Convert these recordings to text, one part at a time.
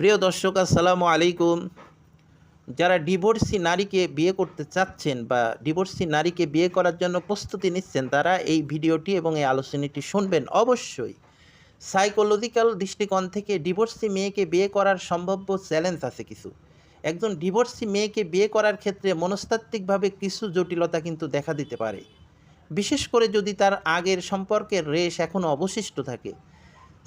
প্রিয় দর্শক, আসসালামু আলাইকুম। যারা ডিভোর্সি নারীকে বিয়ে করতে চাচ্ছেন বা ডিভোর্সি নারীকে বিয়ে করার জন্য প্রস্তুতি নিচ্ছেন, তারা এই ভিডিওটি এবং এই আলোচনাটি শুনবেন অবশ্যই। সাইকোলজিক্যাল দৃষ্টিকোণ থেকে ডিভোর্সি মেয়েকে বিয়ে করার সম্ভাব্য চ্যালেঞ্জ আছে কিছু। একজন ডিভোর্সি মেয়েকে বিয়ে করার ক্ষেত্রে মনস্তাত্ত্বিকভাবে কিছু জটিলতা কিন্তু দেখা দিতে পারে। বিশেষ করে যদি তার আগের সম্পর্কের রেশ এখনও অবশিষ্ট থাকে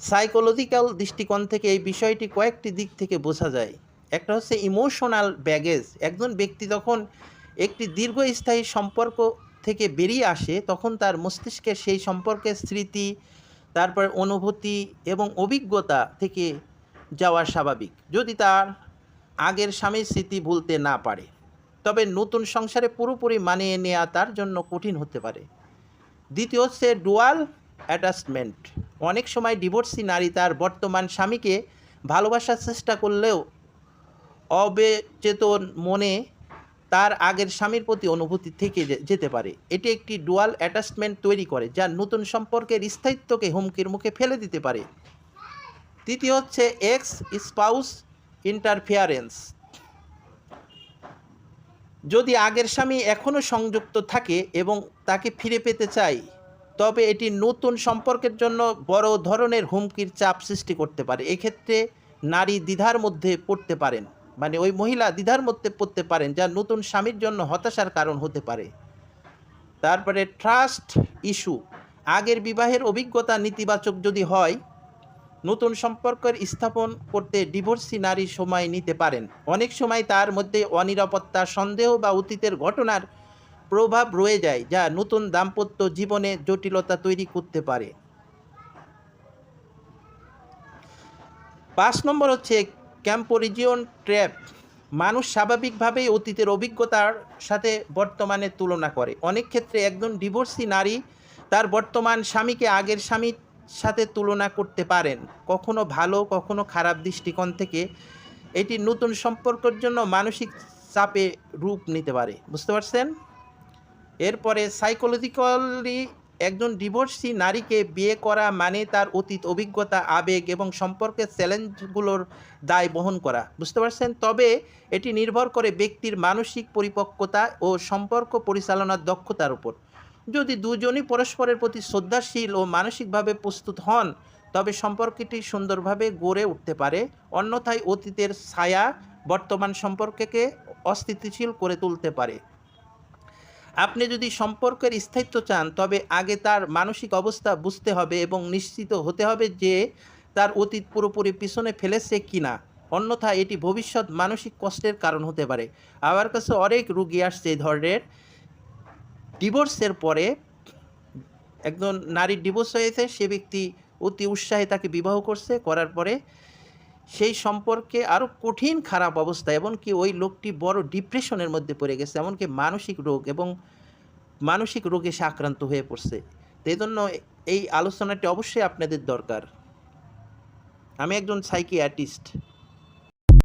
সাইকোলজিক্যাল দৃষ্টিকোণ থেকে এই বিষয়টি কয়েকটি দিক থেকে বোঝা যায়। একটা হচ্ছে ইমোশনাল ব্যাগেজ। একজন ব্যক্তি যখন একটি দীর্ঘস্থায়ী সম্পর্ক থেকে বেরিয়ে আসে, তখন তার মস্তিষ্কে সেই সম্পর্কের স্মৃতি, তারপর অনুভূতি এবং অভিজ্ঞতা থেকে যাওয়া স্বাভাবিক, যদি তার আগের স্বামীর স্মৃতি ভুলতে না পারে। তবে নতুন সংসারে পুরোপুরি মানিয়ে নেওয়া তার জন্য কঠিন হতে পারে। দ্বিতীয় হচ্ছে ডুয়াল অ্যাটাচমেন্ট। অনেক সময় ডিভোর্সি নারী তার বর্তমান স্বামীকে ভালোবাসার চেষ্টা করলেও অবেচেতন মনে তার আগের স্বামীর প্রতি অনুভূতি থেকে যেতে পারে। এটি একটি ডুয়াল অ্যাটাচমেন্ট তৈরি করে, যা নতুন সম্পর্কের স্থায়িত্বকে হুমকির মুখে ফেলে দিতে পারে। তৃতীয় হচ্ছে এক্স স্পাউস ইন্টারফিয়ারেন্স। যদি আগের স্বামী এখনও সংযুক্ত থাকে এবং তাকে ফিরে পেতে চায় তবে এটি নতুন সম্পর্কের জন্য বড় ধরনের হুমকির চাপ সৃষ্টি করতে পারে। এক্ষেত্রে নারী দ্বিধার মধ্যে পড়তে পারেন। মানে ওই মহিলা দ্বিধার মধ্যে পড়তে পারেন, যা নতুন স্বামীর জন্য হতাশার কারণ হতে পারে। তারপরে ট্রাস্ট ইস্যু আগের বিবাহের অভিজ্ঞতা নেতিবাচক যদি হয়, নতুন সম্পর্কের স্থাপন করতে ডিভোর্সি নারী সময় নিতে পারেন। অনেক সময় তার মধ্যে অনিরাপত্তা, সন্দেহ বা অতীতের ঘটনার প্রভাব রয়ে যায় যা নতুন দাম্পত্য জীবনে জটিলতা তৈরি করতে পারে। পাঁচ নম্বর হচ্ছে ক্যাম্পোরিজিয়ন ট্র্যাপ। মানুষ স্বাভাবিকভাবেই অতীতের অভিজ্ঞতার সাথে বর্তমানে তুলনা করে। অনেক ক্ষেত্রে একজন ডিভোর্সি নারী তার বর্তমান স্বামীকে আগের স্বামীর সাথে তুলনা করতে পারেন। কখনো ভালো, কখনো খারাপ দৃষ্টিকোণ থেকে এটি নতুন সম্পর্কের জন্য মানসিক চাপে রূপ নিতে পারে। বুঝতে পারছেন? এরপরে সাইকোলজিক্যালি একজন ডিভোর্সি নারীকে বিয়ে করা মানে তার অতীত অভিজ্ঞতা, আবেগ এবং সম্পর্কের চ্যালেঞ্জগুলোর দায় বহন করা। বুঝতে পারছেন? তবে এটি নির্ভর করে ব্যক্তির মানসিক পরিপক্কতা ও সম্পর্ক পরিচালনার দক্ষতার উপর। যদি দুজনই পরস্পরের প্রতি শ্রদ্ধাশীল ও মানসিকভাবে প্রস্তুত হন, তবে সম্পর্কটি সুন্দরভাবে গড়ে উঠতে পারে, অন্যথায় অতীতের ছায়া বর্তমান সম্পর্ককে অস্থিতিশীল করে তুলতে পারে। আপনি যদি সম্পর্কের স্থায়িত্ব চান, তবে আগে তার মানসিক অবস্থা বুঝতে হবে এবং নিশ্চিত হতে হবে যে তার অতীত পুরোপুরি পিছনে ফেলেছে কিনা। অন্যথায় এটি ভবিষ্যৎ মানসিক কষ্টের কারণ হতে পারে। আমার কাছে অনেক রুগী আসছে এই ধরনের। ডিভোর্সের পরে একজন নারীর ডিভোর্স হয়েছে, সে ব্যক্তি অতি উৎসাহে তাকে বিবাহ করছে, করার পরে সেই সম্পর্কে আরও কঠিন খারাপ অবস্থা, এমনকি ওই লোকটি বড় ডিপ্রেশনের মধ্যে পড়ে গেছে, এমনকি মানসিক রোগ এবং মানসিক রোগে সে আক্রান্ত হয়ে পড়ছে। তো এই জন্য এই আলোচনাটি অবশ্যই আপনাদের দরকার। আমি একজন সাইকিয়াট্রিস্ট